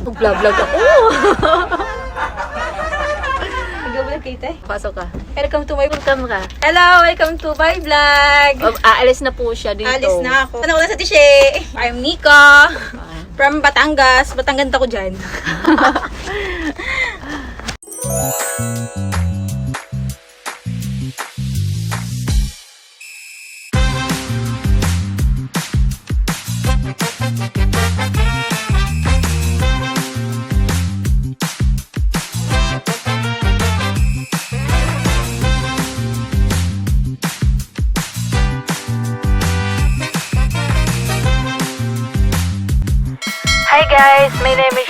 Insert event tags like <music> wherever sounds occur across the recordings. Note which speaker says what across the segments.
Speaker 1: Vlog-vlog ako.
Speaker 2: Nag-vlog kayo tayo.
Speaker 1: Pasok ka.
Speaker 2: Welcome to my
Speaker 1: Welcome ka.
Speaker 2: Hello! Welcome to my vlog!
Speaker 1: Um, aalis na po siya dito.
Speaker 2: Alis na ako. Ano ko na sa Tishe? I'm Nika. <laughs> From Batangas. Batangan ako dyan. <laughs>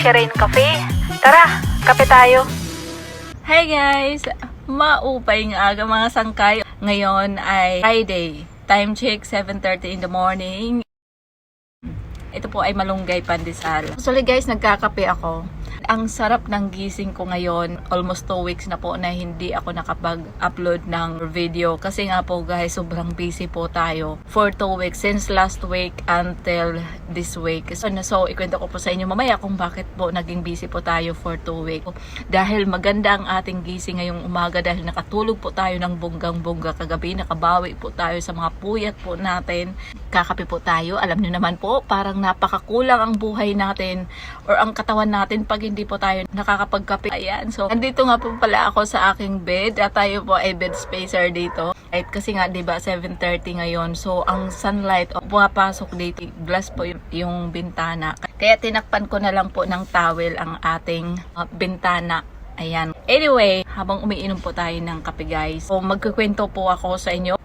Speaker 1: Shireen Cafe. Tara, kape tayo. Hi guys, maupay ng aga mga sangkay. Ngayon ay Friday. Time check, 7.30 in the morning. Ito po ay malunggay pandesal. Actually guys, nagkakape ako. Ang sarap ng gising ko ngayon. Almost 2 weeks na po na hindi ako nakapag-upload ng video. Kasi nga po guys, sobrang busy po tayo. For 2 weeks, since last week until this week. So, na- so ikwento ko po sa inyo mamaya kung bakit po naging busy po tayo for 2 weeks. Dahil maganda ang ating gising ngayong umaga dahil nakatulog po tayo ng bonggang-bongga kagabi. Nakabawi po tayo sa mga puyat po natin. Kakape po tayo. Alam niyo naman po, parang napakakulang ang buhay natin or ang katawan natin pag hindi po tayo nakakapagkape. Ayan. So, andito nga po pala ako sa aking bed. At tayo po ay bed spacer dito. Right, kasi nga, di ba, 7.30 ngayon. So, ang sunlight, oh, pumapasok dito. Glass po yung, yung bintana. Kaya tinakpan ko na lang po ng towel ang ating uh, bintana. Ayan. Anyway, habang umiinom po tayo ng kape guys. So, magkukwento po ako sa inyo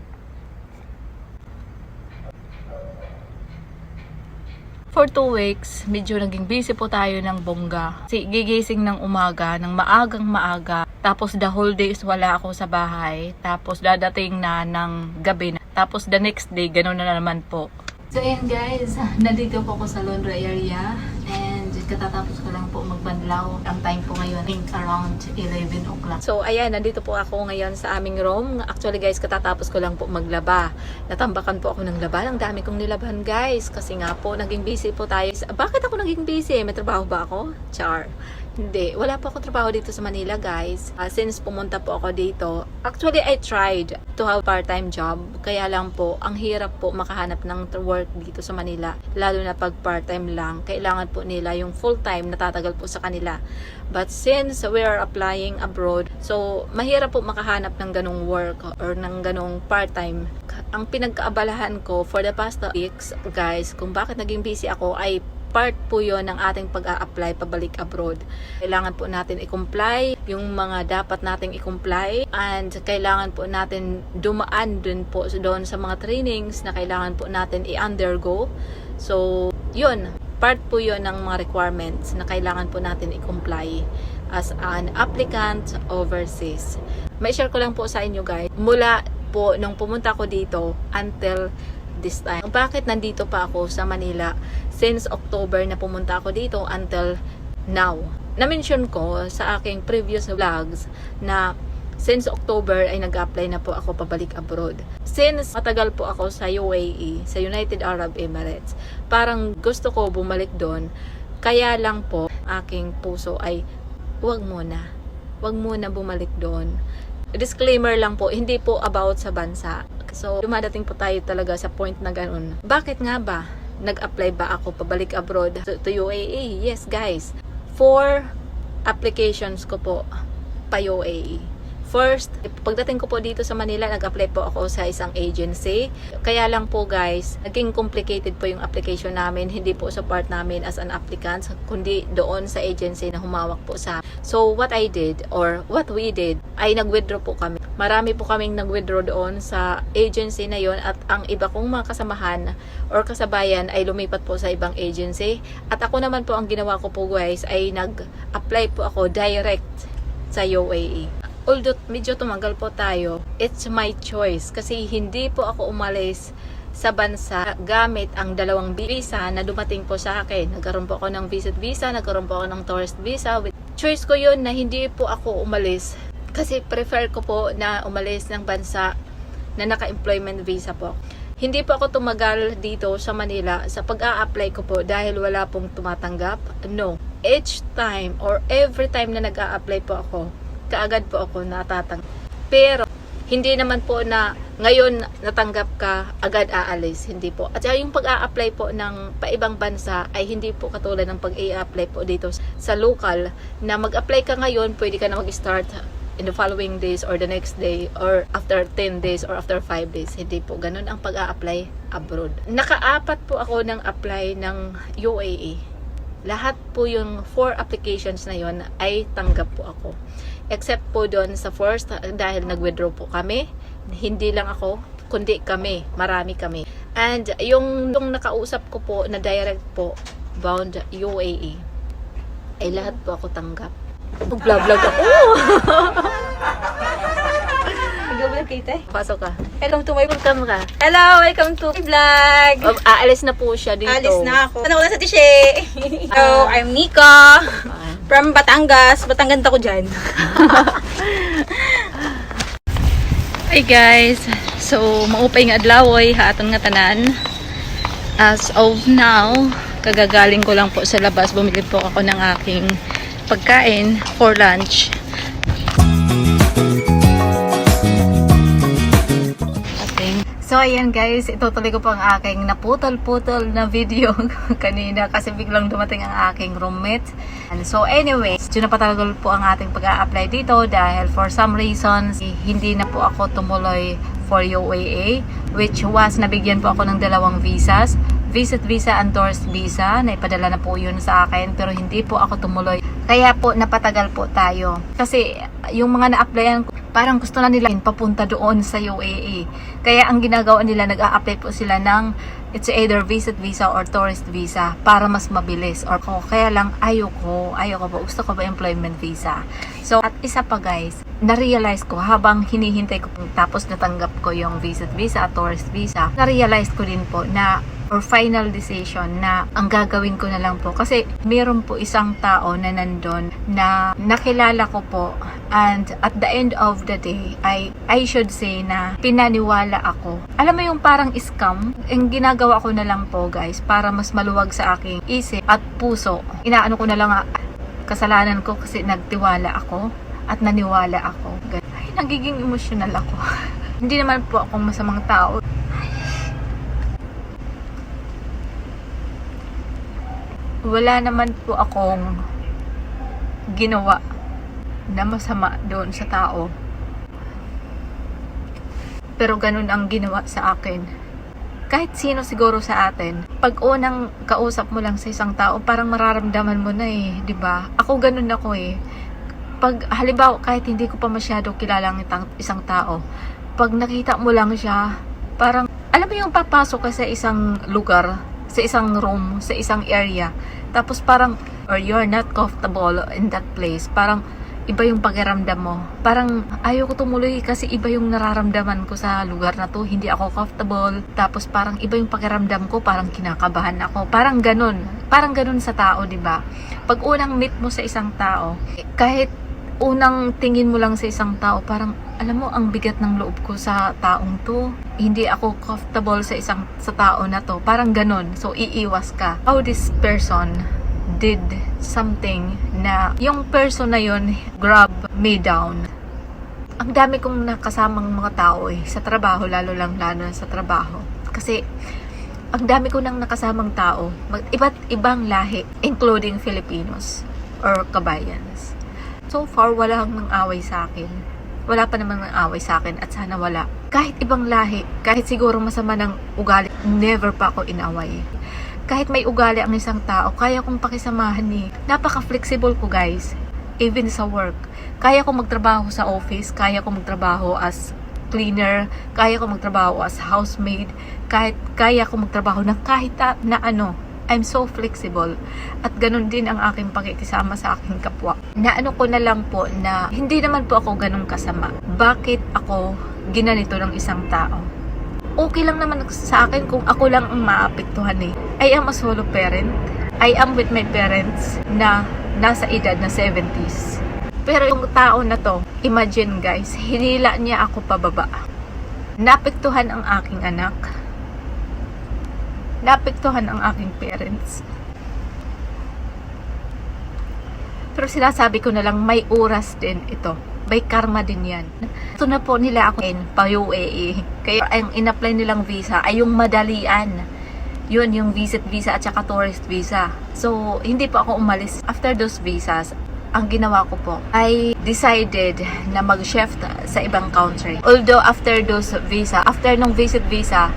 Speaker 1: For two weeks, medyo naging busy po tayo ng bongga. Kasi gigising ng umaga, ng maagang maaga. Tapos the whole days wala ako sa bahay. Tapos dadating na ng gabi na. Tapos the next day, ganun na naman po. So ayan guys, nandito po ako sa laundry area. And katatapos ko lang po magbanlaw. Ang time po ngayon, I think around 11 o'clock. So ayan, nandito po ako ngayon sa aming room. Actually guys, katatapos ko lang po maglaba. Natambakan po ako ng laba. Ang dami kong nilaban guys. Kasi nga po, naging busy po tayo. Bakit ako naging busy? May trabaho ba ako? Char. Hindi. Wala po ako trabaho dito sa Manila, guys. Ah, since pumunta po ako dito, actually, I tried to have part-time job. Kaya lang po, ang hirap po makahanap ng work dito sa Manila. Lalo na pag part-time lang. Kailangan po nila yung full-time na tatagal po sa kanila. But since we are applying abroad, so mahirap po makahanap ng ganong work or ng ganong part-time. Ang pinagkaabalahan ko for the past weeks, guys, kung bakit naging busy ako ay part po yon ng ating pag-a-apply pabalik abroad. Kailangan po natin i-comply yung mga dapat nating i-comply and kailangan po natin dumaan dun po doon sa mga trainings na kailangan po natin i-undergo. So, yun. Part po yon ng mga requirements na kailangan po natin i-comply as an applicant overseas. May share ko lang po sa inyo guys. Mula po nung pumunta ko dito until this time. Bakit nandito pa ako sa Manila since October na pumunta ako dito until now? Na-mention ko sa aking previous vlogs na since October ay nag-apply na po ako pabalik abroad. Since matagal po ako sa UAE, sa United Arab Emirates, parang gusto ko bumalik doon. Kaya lang po, aking puso ay wag muna. Wag muna bumalik doon. Disclaimer lang po, hindi po about sa bansa. So, dumadating po tayo talaga sa point na ganun. Bakit nga ba? Nag-apply ba ako pabalik abroad to, to UAE? Yes, guys. Four applications ko po pa UAE. First, pagdating ko po dito sa Manila, nag-apply po ako sa isang agency. Kaya lang po guys, naging complicated po yung application namin. Hindi po sa part namin as an applicant, kundi doon sa agency na humawak po sa. So, what I did, or what we did, ay nag-withdraw po kami. Marami po kaming nag-withdraw doon sa agency na yon at ang iba kong mga kasamahan or kasabayan ay lumipat po sa ibang agency. At ako naman po ang ginawa ko po guys ay nag-apply po ako direct sa UAE. Although medyo tumagal po tayo, it's my choice kasi hindi po ako umalis sa bansa gamit ang dalawang visa na dumating po sa akin. Nagkaroon po ako ng visit visa, nagkaroon po ako ng tourist visa. Choice ko yun na hindi po ako umalis kasi prefer ko po na umalis ng bansa na naka-employment visa po. hindi po ako tumagal dito sa Manila sa pag-a-apply ko po dahil wala pong tumatanggap. No. Each time or every time na nag-a-apply po ako, kaagad po ako natatanggap. Pero, hindi naman po na ngayon natanggap ka, agad aalis. Hindi po. At yung pag-a-apply po ng paibang bansa ay hindi po katulad ng pag-a-apply po dito sa local na mag-apply ka ngayon, pwede ka na mag-start in the following days or the next day or after 10 days or after 5 days. Hindi po. Ganun ang pag-a-apply abroad. Nakaapat po ako ng apply ng UAE. Lahat po yung four applications na yon ay tanggap po ako. Except po doon sa first dahil nag-withdraw po kami. Hindi lang ako, kundi kami. Marami kami. And yung, yung nakausap ko po na direct po bound UAE ay lahat po ako tanggap. Vlog vlog ako. <laughs>
Speaker 2: Ba kita?
Speaker 1: Pasok ka.
Speaker 2: Welcome to my
Speaker 1: Welcome ka.
Speaker 2: Hello, welcome to my vlog.
Speaker 1: Oh, aalis na po siya dito.
Speaker 2: Alis na ako. Ano ko na sa Tishe? <laughs> So, I'm Nika.
Speaker 1: Ah.
Speaker 2: From Batangas. Batangan ko dyan. <laughs>
Speaker 1: Hi guys! So, maupay nga adlawoy haaton nga tanan. As of now, kagagaling ko lang po sa labas. Bumili po ako ng aking pagkain for lunch. So, ayan guys, itutuloy ko po ang aking naputol-putol na video <laughs> kanina kasi biglang dumating ang aking roommate. And so, anyway, so napatagal po ang ating pag-a-apply dito dahil for some reasons, hindi na po ako tumuloy for UAA which was nabigyan po ako ng dalawang visas. Visit visa and tourist visa. Naipadala na po yun sa akin pero hindi po ako tumuloy. Kaya po napatagal po tayo. Kasi yung mga na-applyan parang gusto na nila papunta doon sa UAE. Kaya ang ginagawa nila, nag-a-apply po sila ng it's either visit visa or tourist visa para mas mabilis. Or ko, kaya lang ayoko, ayoko po, gusto ko ba employment visa. So, at isa pa guys, na-realize ko habang hinihintay ko po, tapos natanggap ko yung visit visa tourist visa, na-realize ko din po na or final decision na ang gagawin ko na lang po. Kasi meron po isang tao na nandun na nakilala ko po and at the end of the day I, I should say na pinaniwala ako. Alam mo yung parang scam? Ang ginagawa ko na lang po guys para mas maluwag sa aking isip at puso. Inaano ko na lang ah, kasalanan ko kasi nagtiwala ako at naniwala ako ay nagiging emotional ako <laughs> hindi naman po ako masamang tao wala naman po akong ginawa na masama doon sa tao. Pero ganun ang ginawa sa akin. Kahit sino siguro sa atin, pag unang kausap mo lang sa isang tao, parang mararamdaman mo na eh, 'di ba? Ako ganun ako eh. Pag halimbawa kahit hindi ko pa masyado kilala ang itang- isang tao, pag nakita mo lang siya, parang alam mo yung papasok ka sa isang lugar, sa isang room, sa isang area, tapos parang or you're not comfortable in that place, parang iba yung pakiramdam mo. Parang ayaw ko tumuloy kasi iba yung nararamdaman ko sa lugar na to. Hindi ako comfortable. Tapos parang iba yung pakiramdam ko. Parang kinakabahan ako. Parang ganun. Parang ganun sa tao, di ba? Pag unang meet mo sa isang tao, kahit unang tingin mo lang sa isang tao, parang alam mo ang bigat ng loob ko sa taong to. Hindi ako comfortable sa isang sa tao na to. Parang ganun. So iiwas ka. How this person did something na yung person na yun grab me down. Ang dami kong nakasamang mga tao eh, sa trabaho, lalo lang lalo sa trabaho. Kasi, ang dami ko nang nakasamang tao, iba't ibang lahi, including Filipinos or kabayans. So far, wala nang away sa akin. Wala pa naman ng away sa akin at sana wala. Kahit ibang lahi, kahit siguro masama ng ugali, never pa ako inaway kahit may ugali ang isang tao, kaya kong pakisamahan ni. Napaka-flexible ko guys. Even sa work. Kaya kong magtrabaho sa office, kaya kong magtrabaho as cleaner, kaya kong magtrabaho as housemaid, kahit kaya kong magtrabaho ng kahit na, na ano. I'm so flexible. At ganun din ang aking pakikisama sa aking kapwa. Naano ko na lang po na hindi naman po ako ganun kasama. Bakit ako ginanito ng isang tao? okay lang naman sa akin kung ako lang ang maapektuhan eh. I am a solo parent. I am with my parents na nasa edad na 70s. Pero yung tao na to, imagine guys, hinila niya ako pababa. Naapektuhan ang aking anak. Naapektuhan ang aking parents. Pero sinasabi ko na lang, may oras din ito. May karma din yan. Ito na po nila ako in pa UAE. Kaya ang in-apply nilang visa ay yung madalian. Yun, yung visit visa at saka tourist visa. So, hindi po ako umalis. After those visas, ang ginawa ko po ay decided na mag-shift sa ibang country. Although after those visa, after nung visit visa,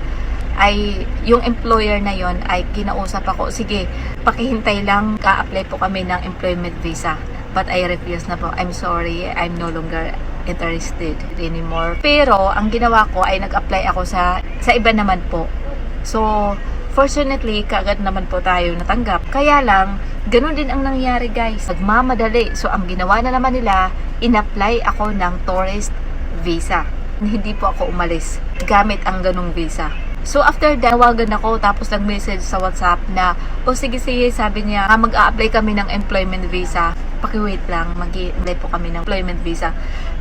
Speaker 1: ay yung employer na yon ay kinausap ako, sige, pakihintay lang, ka-apply po kami ng employment visa. But I refuse na po. I'm sorry, I'm no longer interested anymore. Pero, ang ginawa ko ay nag-apply ako sa, sa iba naman po. So, fortunately, kaagad naman po tayo natanggap. Kaya lang, ganun din ang nangyari guys. Nagmamadali. So, ang ginawa na naman nila, in-apply ako ng tourist visa. Hindi po ako umalis gamit ang ganung visa. So after that, nawagan ako tapos nag-message sa WhatsApp na, o sige sige, sabi niya, "Ah, mag-a-apply kami ng employment visa. Paki-wait lang, mag apply po kami ng employment visa.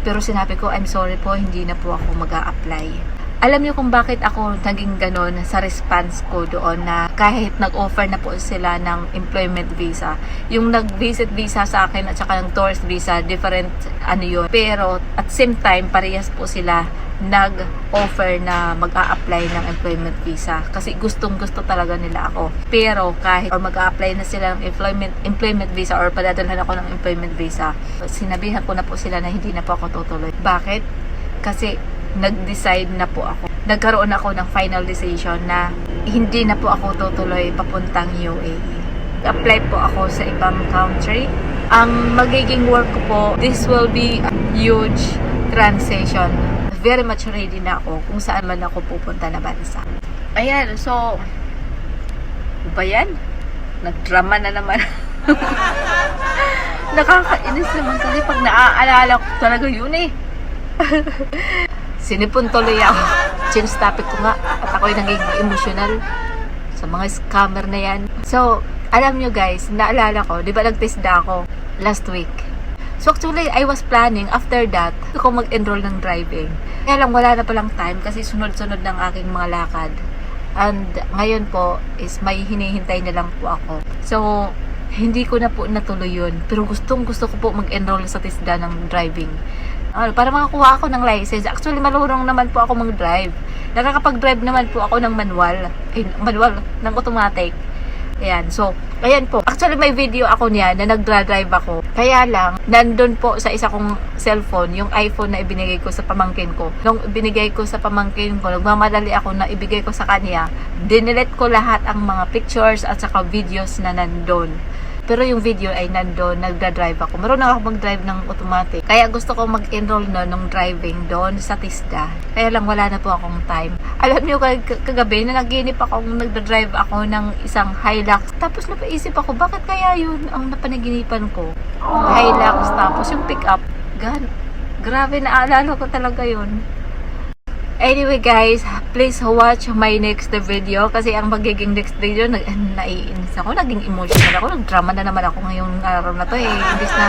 Speaker 1: Pero sinabi ko, I'm sorry po, hindi na po ako mag-a-apply. Alam niyo kung bakit ako naging ganon sa response ko doon na kahit nag-offer na po sila ng employment visa, yung nag-visit visa sa akin at saka ng tourist visa, different ano yun. Pero at same time, parehas po sila nag-offer na mag-a-apply ng employment visa kasi gustong gusto talaga nila ako. Pero kahit or mag-a-apply na sila ng employment employment visa or padadalhan ako ng employment visa, sinabihan ko na po sila na hindi na po ako tutuloy. Bakit? Kasi nag-decide na po ako. Nagkaroon ako ng final decision na hindi na po ako tutuloy papuntang UAE. Apply po ako sa ibang country. Ang magiging work ko po, this will be a huge transition. Very much ready na ako kung saan man ako pupunta na bansa. Ayan, so, ba yan? Nagdrama na naman. <laughs> Nakakainis naman kasi pag naaalala ko talaga yun eh. <laughs> Sinipon tuloy ako. Change topic ko nga. At ako'y nagiging emotional sa mga scammer na yan. So, alam nyo guys, naalala ko, di ba nag-test na ako last week. So actually, I was planning after that, ako mag-enroll ng driving. Kaya lang wala na palang time kasi sunod-sunod ng aking mga lakad. And ngayon po is may hinihintay na lang po ako. So, hindi ko na po natuloy yun. Pero gustong gusto ko po mag-enroll sa TISDA ng driving. Ano, para makakuha ako ng license. Actually, malurong naman po ako mag-drive. Nakakapag-drive naman po ako ng manual. Ay, manual, ng automatic. Ayan, so, ayan po. Actually, may video ako niya na nagdra-drive ako. Kaya lang, nandun po sa isa kong cellphone, yung iPhone na ibinigay ko sa pamangkin ko. Nung ibinigay ko sa pamangkin ko, nagmamadali ako na ibigay ko sa kanya, dinilet ko lahat ang mga pictures at saka videos na nandun. Pero yung video ay nandun, nagda-drive ako. Marunong ako mag-drive ng automatic. Kaya gusto ko mag-enroll na ng driving doon sa TISDA. Kaya lang wala na po akong time. Alam niyo, kag kagabi, na naginip ako, nagda-drive ako ng isang Hilux. Tapos napaisip ako, bakit kaya yun ang napanaginipan ko? Hilux, tapos yung pick-up. Grabe, naalala ko talaga yun. Anyway guys, please watch my next video kasi ang magiging next video, nag, naiinis ako, naging emotional ako, nagdrama na naman ako ngayong araw na to eh. Imbis na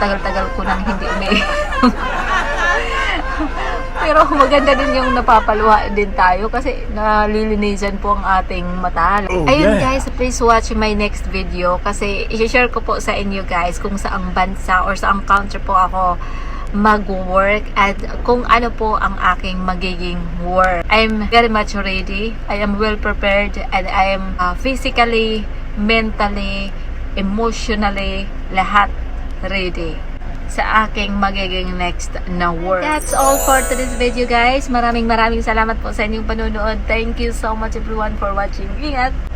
Speaker 1: tagal-tagal ko nang hindi umi. <laughs> Pero maganda din yung napapaluha din tayo kasi nalilinisan po ang ating mata.
Speaker 3: Oh,
Speaker 1: Ayun
Speaker 3: yeah.
Speaker 1: guys, please watch my next video kasi i-share ko po sa inyo guys kung saang bansa or saang country po ako mag-work at kung ano po ang aking magiging work. I'm very much ready. I am well prepared and I am uh, physically, mentally, emotionally, lahat ready sa aking magiging next na work. That's all for today's video guys. Maraming maraming salamat po sa inyong panonood. Thank you so much everyone for watching. Ingat!